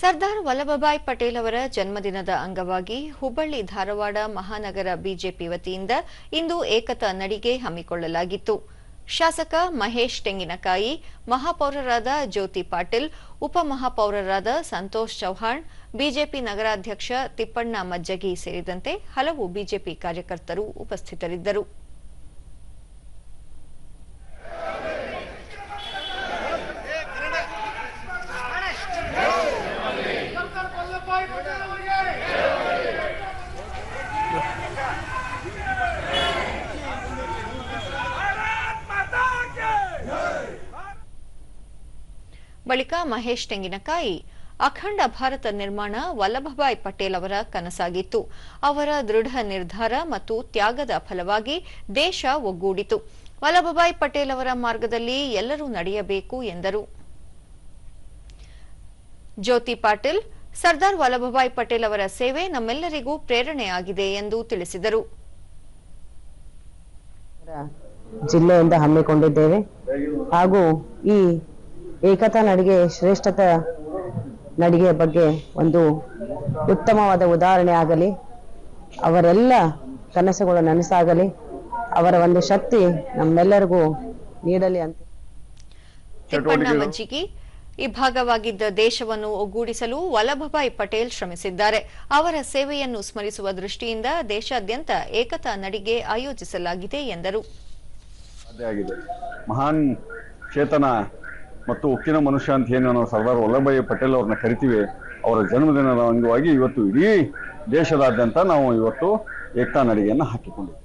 ಸರ್ದಾರ್ ವಲ್ಲಭಭಾಯ್ ಪಟೇಲ್ ಅವರ ಜನ್ಮದಿನದ ಅಂಗವಾಗಿ ಹುಬ್ಬಳ್ಳಿ ಧಾರವಾಡ ಮಹಾನಗರ ಬಿಜೆಪಿ ವತಿಯಿಂದ ಇಂದು ಏಕತಾ ನಡಿಗೆ ಹಮ್ಮಿಕೊಳ್ಳಲಾಗಿತ್ತು. ಶಾಸಕ ಮಹೇಶ್ ತೆಂಗಿನಕಾಯಿ, ಮಹಾಪೌರರಾದ ಜ್ಯೋತಿ ಪಾಟೀಲ್, ಉಪಮಹಾಪೌರರಾದ ಸಂತೋಷ್ ಚೌಹಾಣ್ ಬಿಜೆಪಿ ನಗರಾಧ್ಯಕ್ಷ ತಿಪ್ಪಣ್ಣ ಮಜ್ಜಗಿ ಸೇರಿದಂತೆ ಹಲವು ಬಿಜೆಪಿ ಕಾರ್ಯಕರ್ತರು ಉಪಸ್ಥಿತರಿದ್ದರು ಸರ್ದಾರ್ ವಲ್ಲಭಾಯ್ ಪಟೇಲ್ ಅವರಿಗೆ ಬಳಿಕ ಮಹೇಶ್ ತೆಂಗಿನಕಾಯಿ, ಅಖಂಡ ಭಾರತ ನಿರ್ಮಾಣ ವಲ್ಲಭಭಾಯ್ ಪಟೇಲ್ ಅವರ ಕನಸಾಗಿತ್ತು. ಅವರ ದೃಢ ನಿರ್ಧಾರ ಮತ್ತು ತ್ಯಾಗದ ಫಲವಾಗಿ ದೇಶ ಒಗ್ಗೂಡಿತು. ವಲ್ಲಭಭಾಯ್ ಪಟೇಲ್ ಅವರ ಮಾರ್ಗದಲ್ಲಿ ಎಲ್ಲರೂ ನಡೆಯಬೇಕು ಎಂದರು. ಜ್ಯೋತಿ ಪಾಟೀಲ್ ಸರ್ದಾರ್ ವಲ್ಲಭಭಾಯ್ ಪಟೇಲ್ ಅವರ ಸೇವೆ ನಮ್ಮೆಲ್ಲರಿಗೂ ಪ್ರೇರಣೆಯಾಗಿದೆ ಎಂದು ತಿಳಿಸಿದರು. ಜಿಲ್ಲೆಯಿಂದ ಹಮ್ಮಿಕೊಂಡಿದ್ದೇವೆ. ಹಾಗೂ ಈ ಏಕತಾ ನಡಿಗೆ ಶ್ರೇಷ್ಠತ ನಡಿಗೆಯ ಬಗ್ಗೆ ಒಂದು ಉತ್ತಮವಾದ ಉದಾಹರಣೆ ಆಗಲಿ ಅವರೆಲ್ಲ ಕನಸುಗಳು ನನಸಾಗಲಿ ಅವರ ಒಂದು ಶಕ್ತಿ ನಮ್ಮೆಲ್ಲರಿಗೂ ನೀಡಲಿ ಅಂತ. ಈ ಭಾಗವಾಗಿದ್ದ ದೇಶವನ್ನು ಒಗ್ಗೂಡಿಸಲು ವಲ್ಲಭಭಾಯ್ ಪಟೇಲ್ ಶ್ರಮಿಸಿದ್ದಾರೆ. ಅವರ ಸೇವೆಯನ್ನು ಸ್ಮರಿಸುವ ದೃಷ್ಟಿಯಿಂದ ದೇಶಾದ್ಯಂತ ಏಕತಾ ನಡಿಗೆ ಆಯೋಜಿಸಲಾಗಿದೆ ಎಂದರು. ಮಹಾನ್ ಚೇತನ ಮತ್ತು ಉಕ್ಕಿನ ಮನುಷ್ಯ ಅಂತ ಏನು ನಾವು ಸರ್ದಾರ್ ವಲ್ಲಭಭಾಯಿ ಪಟೇಲ್ ಅವ್ರನ್ನ ಕರಿತೀವಿ. ಅವರ ಜನ್ಮದಿನದ ಅಂಗವಾಗಿ ಇವತ್ತು ಇಡೀ ದೇಶದಾದ್ಯಂತ ನಾವು ಇವತ್ತು ಏಕತಾ ನಡಿಗೆಯನ್ನು ಹಾಕಿಕೊಂಡಿದ್ದೀವಿ.